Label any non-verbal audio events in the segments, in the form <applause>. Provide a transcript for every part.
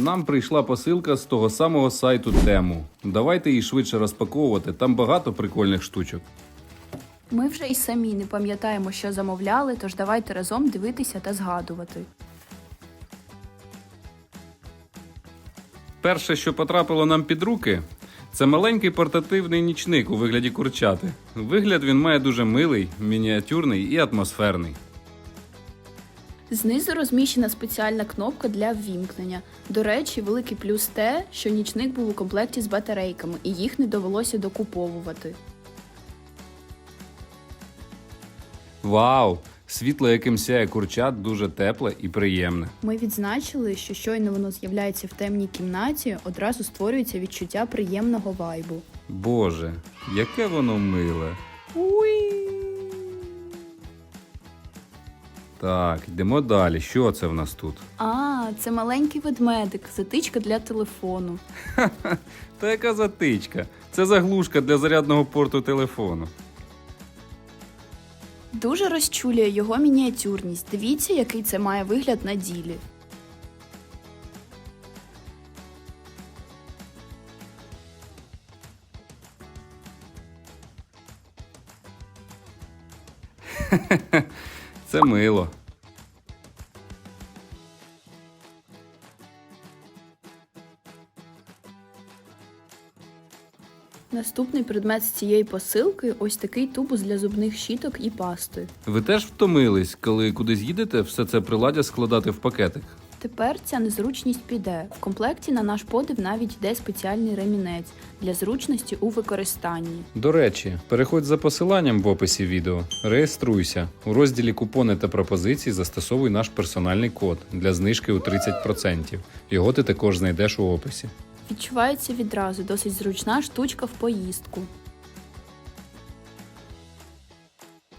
Нам прийшла посилка з того самого сайту Тему. Давайте її швидше розпаковувати, там багато прикольних штучок. Ми вже й самі не пам'ятаємо, що замовляли, тож давайте разом дивитися та згадувати. Перше, що потрапило нам під руки, це маленький портативний нічник у вигляді курчати. Вигляд він має дуже милий, мініатюрний і атмосферний. Знизу розміщена спеціальна кнопка для ввімкнення. До речі, великий плюс те, що нічник був у комплекті з батарейками і їх не довелося докуповувати. Вау! Світло, яким сяє курчат, дуже тепле і приємне. Ми відзначили, що щойно воно з'являється в темній кімнаті, одразу створюється відчуття приємного вайбу. Боже, яке воно миле. Так, йдемо далі. Що це в нас тут? А, це маленький ведмедик, затичка для телефону. <laughs> Та яка затичка? Це заглушка для зарядного порту телефону. Дуже розчулює його мініатюрність. Дивіться, який це має вигляд на ділі. <laughs> Це мило. Наступний предмет з цієї посилки ось такий тубус для зубних щіток і пасти. Ви теж втомились, коли кудись їдете, все це приладдя складати в пакетик. Тепер ця незручність піде. В комплекті на наш подив навіть йде спеціальний ремінець для зручності у використанні. До речі, переходь за посиланням в описі відео, реєструйся. У розділі купони та пропозиції застосовуй наш персональний код для знижки у 30%. Його ти також знайдеш у описі. Відчувається відразу досить зручна штучка в поїздку.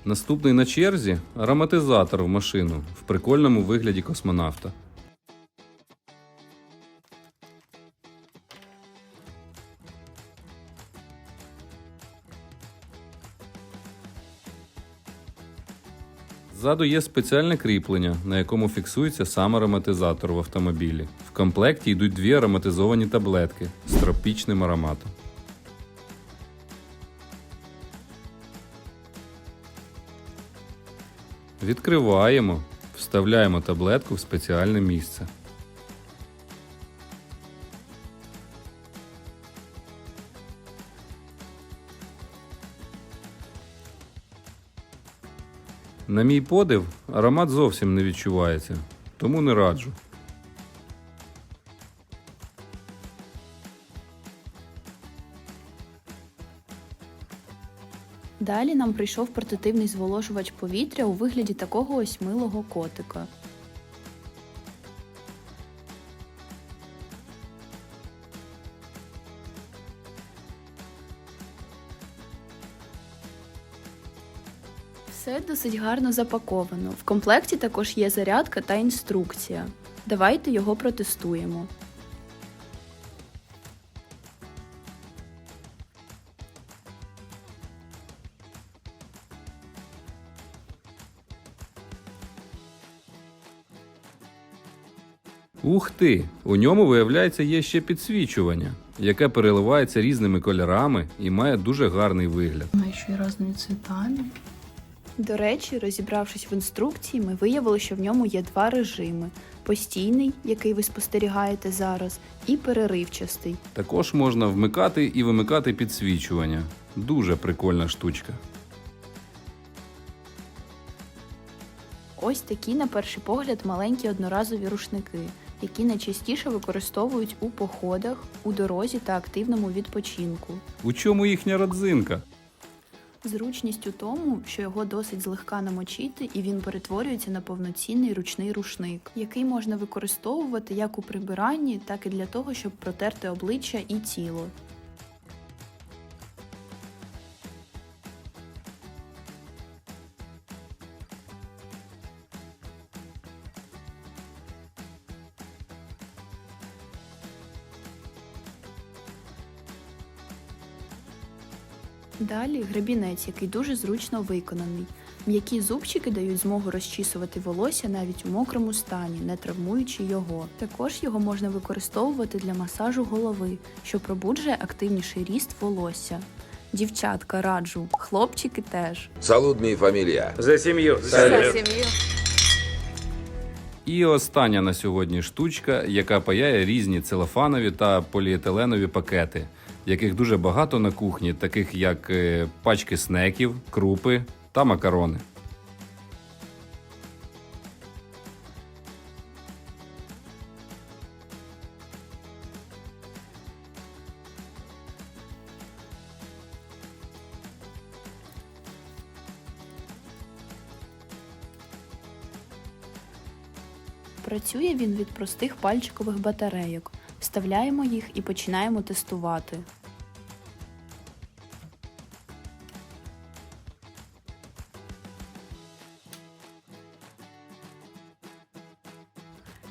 Наступний на черзі ароматизатор в машину в прикольному вигляді космонавта. Ззаду є спеціальне кріплення, на якому фіксується сам ароматизатор в автомобілі. В комплекті йдуть дві ароматизовані таблетки з тропічним ароматом. Відкриваємо, вставляємо таблетку в спеціальне місце. На мій подив, аромат зовсім не відчувається, тому не раджу. Далі нам прийшов портативний зволожувач повітря у вигляді такого ось милого котика. Все досить гарно запаковано. В комплекті також є зарядка та інструкція. Давайте його протестуємо. Ух ти! У ньому, виявляється, є ще підсвічування, яке переливається різними кольорами і має дуже гарний вигляд. Она еще и разными цветами. До речі, розібравшись в інструкції, ми виявили, що в ньому є два режими: постійний, який ви спостерігаєте зараз, і переривчастий. Також можна вмикати і вимикати підсвічування. Дуже прикольна штучка. Ось такі, на перший погляд, маленькі одноразові рушники, які найчастіше використовують у походах, у дорозі та активному відпочинку. У чому їхня родзинка? Зручність у тому, що його досить злегка намочити, і він перетворюється на повноцінний ручний рушник, який можна використовувати як у прибиранні, так і для того, щоб протерти обличчя і тіло. Далі гребінець, який дуже зручно виконаний. М'які зубчики дають змогу розчісувати волосся навіть у мокрому стані, не травмуючи його. Також його можна використовувати для масажу голови, що пробуджує активніший ріст волосся. Дівчатка раджу, хлопчики теж. Салут, мій фамілія. За сім'ю. І остання на сьогодні штучка, яка паяє різні целофанові та поліетиленові пакети, яких дуже багато на кухні, таких як е, пачки снеків, крупи та макарони. Працює він від простих пальчикових батарейок. Вставляємо їх і починаємо тестувати.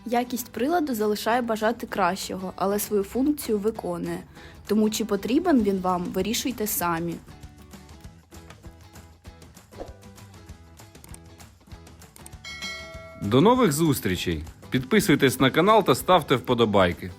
Якість приладу залишає бажати кращого, але свою функцію виконує. Тому чи потрібен він вам, вирішуйте самі. До нових зустрічей! Підписуйтесь на канал та ставте вподобайки.